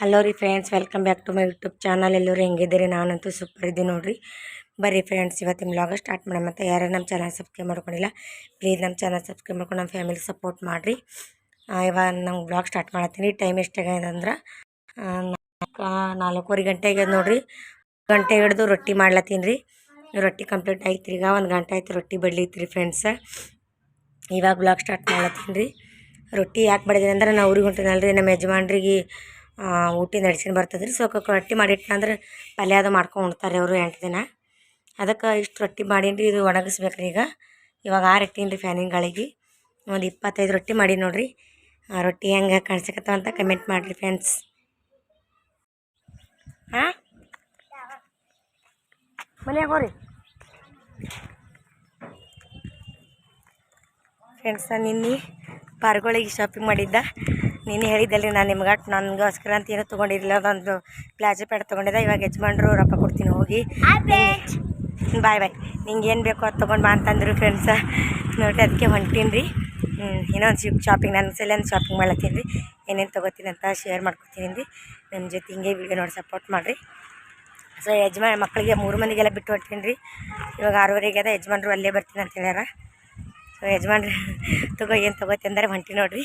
Hello ರೀ friends welcome back to my YouTube channel ಎಲ್ಲರೂ ಹೆಂಗಿದ್ದೀರಿ? ನಾನಂತೂ ಸೂಪರ್ ಇದ್ದೀನಿ ನೋಡಿರಿ. ಬರ್ರಿ ಫ್ರೆಂಡ್ಸ್ ಇವತ್ತಿನ ಬ್ಲಾಗ ಸ್ಟಾರ್ಟ್ ಮಾಡೋಣ. ಮತ್ತು ಯಾರು ನಮ್ಮ ಚಾನಲ್ ಸಬ್ಸ್ಕ್ರೈಬ್ ಮಾಡ್ಕೊಂಡಿಲ್ಲ ಪ್ಲೀಸ್ ನಮ್ಮ ಚಾನಲ್ ಸಬ್ಸ್ಕ್ರೈಬ್ ಮಾಡ್ಕೊಂಡು ನಮ್ಮ ಫ್ಯಾಮಿಲಿ ಸಪೋರ್ಟ್ ಮಾಡಿರಿ. ಇವಾಗ ನಂಗೆ ಬ್ಲಾಗ್ ಸ್ಟಾರ್ಟ್ ಮಾಡತ್ತೀನಿ. ಟೈಮ್ ಎಷ್ಟಾಗಿದೆ ಅಂದ್ರೆ ನಾಲ್ಕು ಗಂಟೆ ಗಂಟೆಗೆ ನೋಡಿರಿ. ಗಂಟೆ ಹಿಡಿದು ರೊಟ್ಟಿ ಮಾಡ್ಲತ್ತೀನಿ ರೀ. ರೊಟ್ಟಿ ಕಂಪ್ಲೀಟ್ ಆಯ್ತು ಈಗ ಒಂದು ಗಂಟೆ ಆಯ್ತು ರೊಟ್ಟಿ ಬಡ್ಲಿತ್ರಿ ಫ್ರೆಂಡ್ಸ ಇವಾಗ ಬ್ಲಾಗ್ ಸ್ಟಾರ್ಟ್ ಮಾಡ್ಲತ್ತೀನಿ ರೀ. ರೊಟ್ಟಿ ಯಾಕೆ ಬಡಿದೀನಿ ಅಂದ್ರೆ ನಾವು ಊರಿಗೆ ಹೊಂಟಿನಲ್ರಿ. ರೀ ನಮ್ಮ ಯಜಮಾನ್ರಿಗೆ ಊಟ ನಡ್ಸಿನ ಬರ್ತದೆ ರೀ ಸೊ ರೊಟ್ಟಿ ಮಾಡಿಟ್ನ ಅಂದ್ರೆ ಪಲ್ಯ ಅದು ಮಾಡ್ಕೊಂಡು ಉಣ್ತಾರೆ ಅವರು ಎಂಟು ದಿನ. ಅದಕ್ಕೆ ಇಷ್ಟು ರೊಟ್ಟಿ ಮಾಡೀನಿ ರೀ ಇದು ಒಣಗಿಸ್ಬೇಕು ಈಗ. ಇವಾಗ ಆರು ಇಟ್ಟೀನಿ ರೀ ಫ್ಯಾನಿನ ಗಾಳಿಗೆ. ಒಂದು ಇಪ್ಪತ್ತೈದು ರೊಟ್ಟಿ ಮಾಡಿ ನೋಡಿರಿ. ಆ, ರೊಟ್ಟಿ ಹೆಂಗೆ ಕಾಣಿಸ್ಕತ್ತವ ಅಂತ ಕಮೆಂಟ್ ಮಾಡಿರಿ ಫ್ರೆಂಡ್ಸ್. ಹಾಂ ಮನೆಯಾಗ ಹೋರಿ. ಫ್ರೆಂಡ್ಸ್, ನಾನು ನಿನ್ನೆ ಪಾರ್ಗಳಿಗೆ ಶಾಪಿಂಗ್ ಮಾಡಿದ್ದ. ನಿನ್ನೆ ಹೇಳಿದ್ದಲ್ಲಿ ನಾನು ನಿಮ್ಗೆ ನನಗೋಸ್ಕರ ಅಂತ ಏನೂ ತೊಗೊಂಡಿರಲಿಲ್ಲ. ಅದೊಂದು ಪ್ಲಾಜೋ ಪ್ಯಾಡ್ ತೊಗೊಂಡಿದ್ದೆ. ಇವಾಗ ಯಜಮಾನ್ರು ರೊಕ್ಕ ಕೊಡ್ತೀನಿ ಹೋಗಿ. ಬಾಯ್ ಬಾಯ್. ನಿಂಗೆ ಏನು ಬೇಕೋ ಅದು ತೊಗೊಂಡು ಬಾ ಅಂತಂದ್ರು ಫ್ರೆಂಡ್ಸ ನೋಡಿ ಅದಕ್ಕೆ ಹೊಂಟೀನಿ ರೀ. ಇನ್ನೊಂದು ಶಿಪ್ ಶಾಪಿಂಗ್ ನನ್ನ ಸಲ ಒಂದು ಶಾಪಿಂಗ್ ಮಾಡ್ಲತ್ತೀನಿ ರೀ. ಏನೇನು ತೊಗೋತೀನಿ ಅಂತ ಶೇರ್ ಮಾಡ್ಕೊತೀನಿ ರೀ. ನನ್ನ ಜೊತೆ ಹಿಂಗೆ ವಿಡಿಯೋ ನೋಡಿ ಸಪೋರ್ಟ್ ಮಾಡಿರಿ. ಸೊ ಯಜಮಾನ್ ಮಕ್ಕಳಿಗೆ ಮೂರು ಮಂದಿಗೆಲ್ಲ ಬಿಟ್ಟು ಹೊರ್ತೀನಿ ರೀ. ಇವಾಗ ಆರೂವರೆಗೆ ಅದ ಯಜಮಾನ್ರು ಅಲ್ಲೇ ಬರ್ತೀನಿ ಅಂತ ಹೇಳ್ಯಾರ. ಸೊ ಯಜಮಾನ್ರಿ ತಗೋ ಏನು ತಗೋತಿ ಅಂದರೆ ಹೊಂಟಿ ನೋಡ್ರಿ.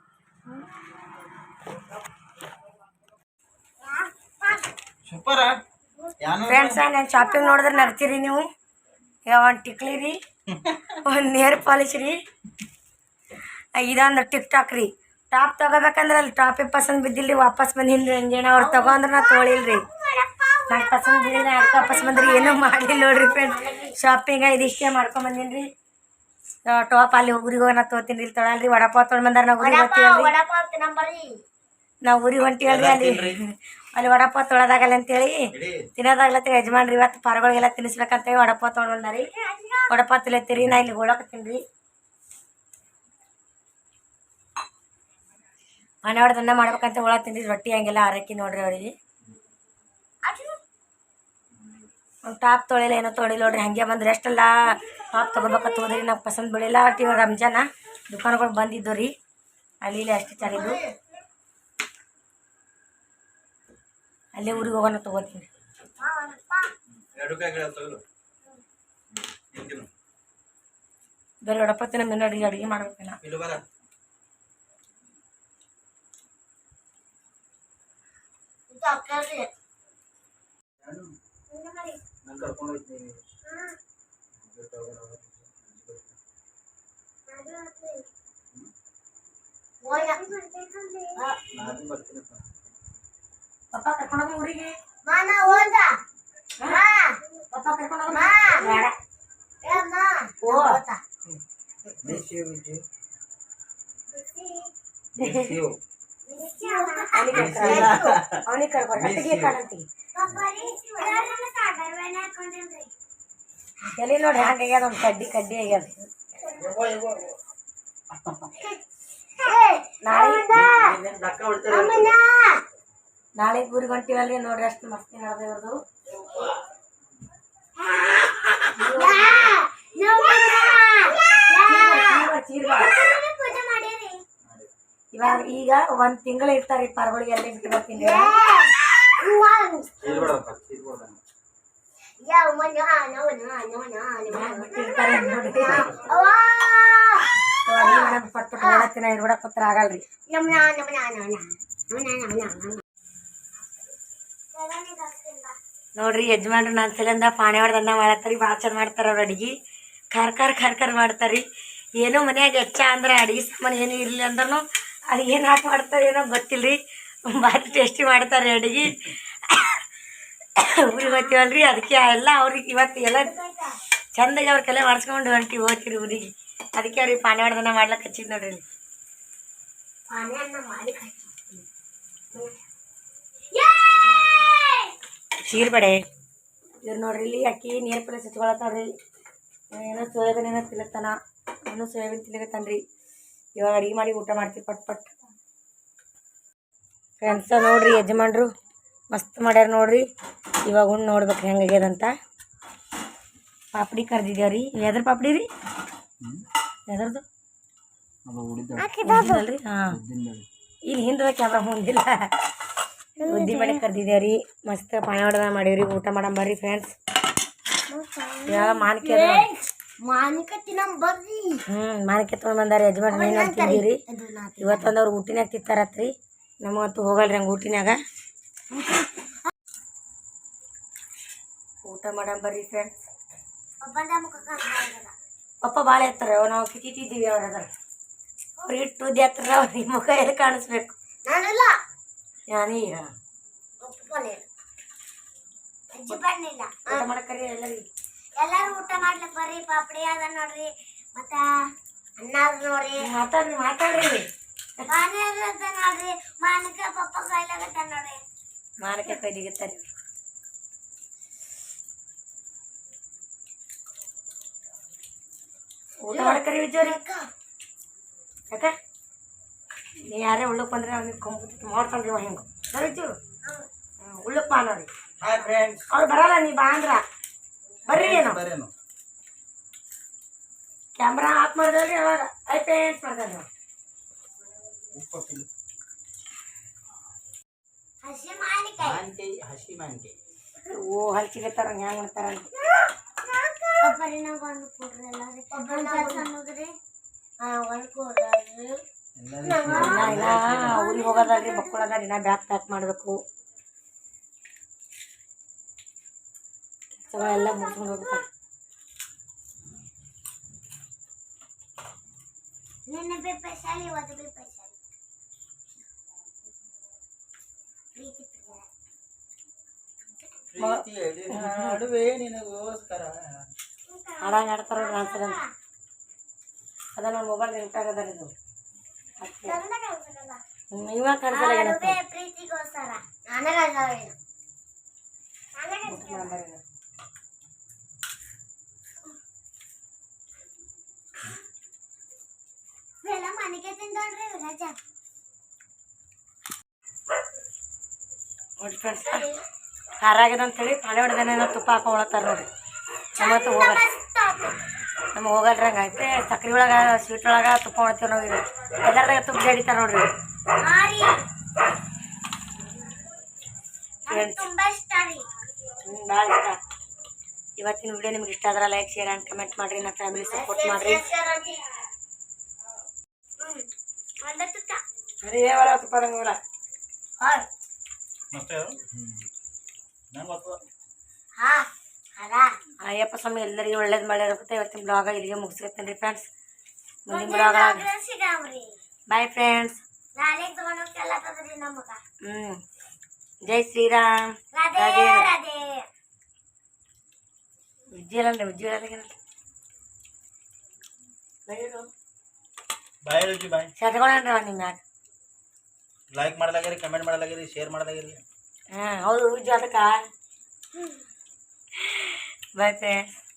ಸೂಪರ. ಫ್ರೆಂಡ್ಸ ನಾನು ಶಾಪಿಂಗ್ ನೋಡಿದ್ರೆ ನಡ್ತೀರಿ ನೀವು. ಯಾವ ಒಂದು ಟಿಕ್ಲಿ ರೀ ಒಂದು ನೇರ್ ಪಾಲಿಶ್ ರೀ. ಇದೊಂದು ಟಿಕ್ ಟಾಕ್ ರೀ. ಟಾಪ್ ತಗೋಬೇಕಂದ್ರೆ ಅಲ್ಲಿ ಟಾಪೇ ಪಸಂದ್ ಬಿದ್ದಿಲ್ಲ ವಾಪಸ್ ಬಂದಿಲ್ಲ ರೀ ಅಂಜನ ಅವ್ರು ತಗೊಂಡ್ರೆ ನಾ ತೊಳಿಲ್ರಿ. ರೀ ನಂಗೆ ಪಸಂದ್ ಬಿದ್ದಿಲ್ಲ ಯಾಕೆ ವಾಪಸ್ ಬಂದ್ರಿ ಏನೂ ಮಾಡಿಲ್ಲ ನೋಡ್ರಿ ಫ್ರೆಂಡ್ಸ್ ಶಾಪಿಂಗ ಇದಿಷ್ಟೇ ಮಾಡ್ಕೊಂಡ್ ಬಂದೀನಿ ರೀ ಟಾಪ್ ಅಲ್ಲಿ ಊರಿಗೆ ಹೋಗಿ ನಾ ತೊಗೋತೀನಿ ಇಲ್ಲಿ ತೊಳಲ್ರಿ ವಡಪಾವ್ ತೊಗೊಂಡು ಬಂದಾರ ನಾವು ಊರಿಗೆ ಹೋಗ್ತೀವಲ್ರಿ. ನಾವು ಊರಿಗೆ ಹೊಂಟಿವಲ್ರಿ ಅಲ್ಲಿ. ಅಲ್ಲಿ ವಡಪ ತೊಳೋದಾಗಲ್ಲ ಅಂತೇಳಿ. ತಿನ್ನೋದಾಗ್ಲತ್ರಿ ಯಜಮಾನ್ರಿ ಇವತ್ತು ಪಾರಗಳಿಗೆಲ್ಲ ತಿನ್ನಿಸ್ಬೇಕಂತೇಳಿ ವಡಪ ತೊಗೊಂಡು ಬಂದಾರಿ. ವಡಪ ತಿಲ್ಲತ್ತೀರಿ ನಾ ಇಲ್ಲಿ ಹೋಳಕತ್ತೀನಿ ರೀ. ಮನೆ ಹೊಡೆದನ್ನ ಮಾಡ್ಬೇಕಂತ ಹೋಳತ್ತೀನಿ ರೀ ರೊಟ್ಟಿ ಹಂಗೆಲ್ಲ ಆರಕ್ಕಿ ನೋಡ್ರಿ ಅವರಿಗೆ ಒಂದು ಟಾಪ್ ತೊಳಿಲ್ಲ ಏನೋ ತೊಳಿಲ್ಲ ನೋಡ್ರಿ ಹಂಗೆ ಬಂದ್ರೆ ಎಷ್ಟೆಲ್ಲ ಟಾಪ್ ತೊಗೋಬೇಕಂತ ಹೋದ್ರಿ ನಂಗೆ ಪಸಂದ್ ಬೀಳಿಲ್ಲ. ಟಿ ರಂಜಾನ ದುಕಾನ್ಗಳು ಬಂದಿದ್ದು ರೀ. ಅಲ್ಲಿ ಇಲ್ಲಿ ಅಷ್ಟು ಚಾಲಿದ್ದು ಅಲ್ಲೇ ಊರಿಗೆ ಹೋಗೋಣ ತೊಗೋತೀನಿ. ಎರಡು ಕಾಯಿ ಗಿಡ ತಗಲು ಹಿಂದಿನ. ಬೇರೆ ವಡಪತ್ತಿನ ಮೇಲೆ ಅಡುಗೆ ಅಡುಗೆ ಮಾಡ್ಬೇಕೇನ ಇಲ್ಲಿ ಬರ. ನಾನು ಕರ್ಕೊಂಡು ಹೋಗ್ತೀನಿ ನಾನು ಬರ್ತೀನಪ್ಪ ಪಪ್ಪ ಕರ್ಕೊಂಡೋಗಿ ಊರಿಗೆ ಪಪ್ಪ ಕರ್ಕೊಂಡೋಗಿ ಬೇಡ ಓ ದೇಶೀಯ ವಿಜಯ ದೇಶೀಯ ಅವನಿಗೆ ಕರ್ಕೊಂಡು ಅತ್ತಿಗೆ ಕಾಣಂತೀವಿ ಎಲ್ಲಿ ನೋಡಿ ಹ್ಯಾಂಗ ಆಗ್ಯದ ಒಂದು ಕಡ್ಡಿ ಕಡ್ಡಿ ಆಗ್ಯದ. ನಾಳೆ ದಕ್ಕ ಗಂಟಿವಲ್ಲಿ ನಾಳೆ ಊರಿಗೆ ಹೊಂಟಿವಲ್ಲಿ ನೋಡ್ರಿ ಅಷ್ಟು ಮಸ್ತಿ ನಡೆದ ಇವ್ರದ್ದು ಈಗ ಒಂದ್ ತಿಂಗಳು ಇರ್ತಾರೆ ಪರ್ಗಳಿಗೆ ಅಲ್ಲೇ ಬಿಟ್ಟು ಬರ್ತೀನಿ? ಪಟ್ ನೋಡ್ರಿ ಯಜಮಾನ್ರು ನನ್ನ ಸಲಿಂದ ಪಾಣೆ ಹೊಡೆದನ್ನ ಮಾಡತ್ತಾರಿ, ಭಾಳ ಚಂದ ಮಾಡ್ತಾರ ಅವ್ರ ಅಡಿಗೆ. ಖಾರ ಖಾರ ಮಾಡ್ತಾರಿ ಏನೋ ಮನ್ಯಾಗ ಹೆಚ್ಚ ಅಂದ್ರೆ ಅಡಿಗೆ ಸಾಮಾನು ಏನು ಇರಲಿ ಅಂದ್ರೂ ಅದು ಏನು ಹಾಕಿ ಮಾಡ್ತಾರೆ ಏನೋ ಗೊತ್ತಿಲ್ಲ ರೀ ಭಾರಿ ಟೇಸ್ಟಿ ಮಾಡ್ತಾರೆ ಅಡುಗೆ. ಊರಿಗೆ ರೀ ಅದಕ್ಕೆ ಎಲ್ಲ ಅವ್ರಿಗೆ ಇವತ್ತು ಎಲ್ಲ ಚಂದಾಗಿ ಅವ್ರ ಕಲೆ ಮಾಡಿಸ್ಕೊಂಡು ಹೊಂಟಿ ಹೋಗ್ತೀರಿ ಊರಿಗೆ. ಅದಕ್ಕೆ ಅವ್ರಿಗೆ ಪಾನಿ ಹೊಡೆದನ್ನ ಮಾಡ್ಲಕ್ಕೆ ಹಚ್ಚಿದ್ ನೋಡ್ರಿ. ಚೀರ್ಬೇಡೆ ಇವ್ರು ನೋಡ್ರಿ ಇಲ್ಲಿ ಅಕ್ಕಿ ನೀರು ಪಲ್ಲೆ ರೀ ಏನೋ ಸೋಯಾಬೀನ್ ಏನೋ ತಿಲ್ಲತ್ತಾನ ಏನೋ ಸೋಯಾಬೀನ್ ತಿಲ್ಲಕತ್ತಾನ್ರಿ ಇವಾಗ ಅಡಿಗೆ ಮಾಡಿ ಊಟ ಮಾಡ್ತೀವಿ ಪಟ್ ಪಟ್. ಫ್ರೆಂಡ್ಸ ನೋಡ್ರಿ ಯಜಮಾನ್ರು ಮಸ್ತ್ ಮಾಡ್ಯಾರ ನೋಡ್ರಿ. ಇವಾಗ ಉಣ್ಣು ನೋಡ್ಬೇಕು ಹೆಂಗಾಗ್ಯದಂತ ಪಾಪಡಿ ಕರ್ದಿದ್ದೇವ್ರಿ ಎದ್ರ ಪಾಪಡಿ ರೀ? ಎದ್ರದ್ದು ಹಾಂ. ಇಲ್ಲಿ ಹಿಂದದ ಕ್ಯಾಮ್ರಾ ಮುಂದಿಲ್ಲ. ಉದ್ದಿನ ಮಾಡಿ ಕರ್ದಿದ್ದೇವ್ರಿ ಮಸ್ತ್ ಪಾಯ ಹೊಡೆದ ಮಾಡೀವ್ರಿ ಊಟ ಮಾಡಂಬರ್ರಿ ಫ್ರೆಂಡ್ಸ್ ಇವಾಗ ಮಾನ್ಕೆ ಅದ ನೋಡ್ರಿ. ಮಾನಿಕ ತಿನ್ನಂ ಬರ್ರಿ. ಹ್ಞೂ ಮಾನ್ಕೆ ತೊಗೊಂಡ್ ಬಂದಾರ ಯಜಮಾನ್ ಮೀನು ಅಂತ ತಿಂದೀವ್ರಿ ಇವತ್ತೊಂದು ಅವ್ರು ಊಟಿನಾಗ ತಿಂತಾರತ್ರಿ. ನಮಗಂತೂ ಹೋಗಲ್ರಿ ಹಂಗೆ ಊಟಿನಾಗ ಊಟ ಮಾಡಮ್ ಬರ್ರಿ ಫ್ರೆಂಡ್ಸ್ ಪಪ್ಪ ಭಾಳ ಎತ್ತರ ನಾವು ಕಿತ್ತಿದ್ದೀವಿ ಅವ್ರ ಅದ ಅವ್ರು ಇಟ್ಟು ಎತ್ತರ ಅವ್ರಿಗೆ ಮುಖ ಎಲ್ಲಿ ಕಾಣಿಸ್ಬೇಕು? ನಾನಲ್ಲ. ಅಜ್ಜಿ ಬಣ್ಣಿಲ್ಲ ಊಟ ಮಾಡಕ್ಕರಿ ಎಲ್ಲರಿಗೆ. ಎಲ್ಲಾರು ಊಟ ಮಾಡ್ಲಿಕ್ ಬರ್ರಿ ಪಾಪಡಿ ಅದ ನೋಡ್ರಿ ಮತ್ತ ಅನ್ನ ಅದ ನೋಡ್ರಿ. ಮಾತಾಡ್ರಿ ಮಾತಾಡ್ರಿ. ಪಾನಿ ಅದ ನೋಡ್ರಿ ಮಾನಕ ಪಪ್ಪ ಕಾಯ್ಲಾಗತ್ತ ನೋಡ್ರಿ. ಮಾರಕ್ಕೆ ಕೈದಿಗಿತ್ತಾರೆ ಊಟ ಮಾಡಕ್ಕರಿ ವಿಜಯರಿ ಯಾಕ? ನೀ ಯಾರೇ ಉಳ್ಳಕ್ ಬಂದ್ರೆ ಅವ್ನಿಗೆ ಕೊಂಬ ಮಾಡ್ತಾನ್ರಿ ಅವ ಹಿಂಗೆ. ಸರಿ ಚೂರು ಉಳ್ಳಕ್ ಬಾ ನೋಡ್ರಿ. ಹಾಯ್ ಫ್ರೆಂಡ್ಸ್ ಅವ್ರು ಬರಲ್ಲ ನೀ ಬಾ ಅಂದ್ರ. ಬರ್ರಿ ಏನು ಬರೇನು ಕ್ಯಾಮ್ರಾ ಆಫ್ ಮಾಡ್ದಲ್ರಿ ಅವಾಗ. ಐತೆ ಉಪ್ಪು ಹಾಕಿಲ್ಲ. ಹಸಿ ಮಾನಿಕಾಯಿ ಮಾನ್ಕಾಯಿ ಹಸಿ ಮಾನ್ಕಾಯಿ ಓ ಹಲ್ಚಿಗತ್ತಾರ ಹ್ಯಾಂಗ ಮಾಡ್ತಾರ ಒಬ್ಬರಿ ನಂಗೆ ಒಂದು ಕೊಡ್ರಿ ಎಲ್ಲಾರಿ ಒಬ್ಬರಿ ಅನ್ನೋದ್ರಿ. ಹಾ ಒಂದು ಕೊಡ್ರಿ. ಮಕ್ಕಳದ ಇನ್ನ ಬ್ಯಾಗ್ ಪ್ಯಾಕ್ ಮಾಡಬೇಕು. ಎಲ್ಲ ಮುಗಿಸ್ಕೊಂಡು ಹೋಗ್ತಾರೆ ನಿನ್ನೆ ಶಾಲಿ ಶಾಲಿ. ಪ್ರೀತಿ ಪ್ರಿಯ. ಪ್ರೀತಿ ನಡುವೆ ನಿನಗೋಸ್ಕರ. ಹಾಡಂಗ ಆಡ್ತಾರ ಡಾನ್ಸರ್ ಅಂತ. ಅದ ನನ್ನ ಮೊಬೈಲ್ ನೆನಪಾಗ ಅದ ಇದು. ಇವಾಗ ಕಾಣಿಸಲ್ಲ ಇವೆಲ್ಲ ಮನೆಗೆ ತಿಂದೋಡ್ರಿ ರಜಾ. ನೋಡಿ ಫ್ರೆಂಡ್ಸ್ ಖಾರ ಆಗ್ಯದ ಅಂತೇಳಿ ಪಾಳೆ ಹೊಡೆದೇನ ತುಪ್ಪ ಹಾಕೊಳತ್ತಾರ ನೋಡಿ ಚಮತ್ತು ಹೋಗಲ್ಲ. ನಮ್ಮ ಹೋಗಲ್ರಿ ಹಂಗೆ ಐತೆ ಸಕ್ರೆ ಒಳಗೆ ಸ್ವೀಟ್ ಒಳಗೆ ತುಪ್ಪ ಹೊಡ್ತೀವಿ ನಾವು ಇದು ತುಪ್ಪ ಜಡಿತಾರ ನೋಡ್ರಿ ಭಾಳ ಇಷ್ಟ ಇವತ್ತಿನ ವಿಡಿಯೋ ನಿಮ್ಗೆ ಇಷ್ಟ ಆದ್ರೆ ಲೈಕ್ ಶೇರ್ ಆ್ಯಂಡ್ ಕಮೆಂಟ್ ಮಾಡಿರಿ. ನನ್ನ ಫ್ಯಾಮಿಲಿ ಸಪೋರ್ಟ್ ಮಾಡಿರಿ ಹ್ಮ್ ಒಂದ ತುತ್ತ ಅದೇ ಹೇಳಲ್ಲ ತುಪ್ಪ ನಂಗಲ್ಲ ಹಾಯ್ ಮಸ್ತ್ ನಂಗೆ ಗೊತ್ತು ಹಾ ಅದ ಅಯ್ಯಪ್ಪ ಸ್ವಾಮಿ ಎಲ್ಲರಿಗೂ ಒಳ್ಳೇದು ಮಾಡಿರುತ್ತೆ ಇವತ್ತಿನ ಬ್ಲಾಗ ಇಲ್ಲಿಗೆ ಮುಗಿಸ್ಕೊತೀನಿ ಫ್ರೆಂಡ್ಸ್ ಮುಂದಿನ ಬ್ಲಾಗ ಸಿಗಾಮ್ರಿ ಬಾಯ್ ಫ್ರೆಂಡ್ಸ್ ನಾಳೆ ತಗೊಂಡು ಕೆಲ್ಲತ್ತದ್ರಿ ನಮಗ ಹ್ಞೂ ಜೈ ಶ್ರೀರಾಮ್ ರಾಧೆ ರಾಧೆ. ರಾಧೆ ಉಜ್ಜೀಲ ಅಂದ್ರೆ ಉಜ್ಜೀಲ ಬಾಯ್ ರುಚಿ ಬಾಯ್ ಸತ್ಕೊಂಡ್ರಿ ನಿಮ್ಮ ಮ್ಯಾಗ ಲೈಕ್ ಮಾಡಲಾಗಿರಿ ಕಮೆಂಟ್ ಮಾಡಲಾಗಿರಿ ಶೇರ್ ಮಾಡಲಾಗಿರಿ. ಹೌದು ಜಾತಕ ಫ್ರೆಂಡ್ಸ್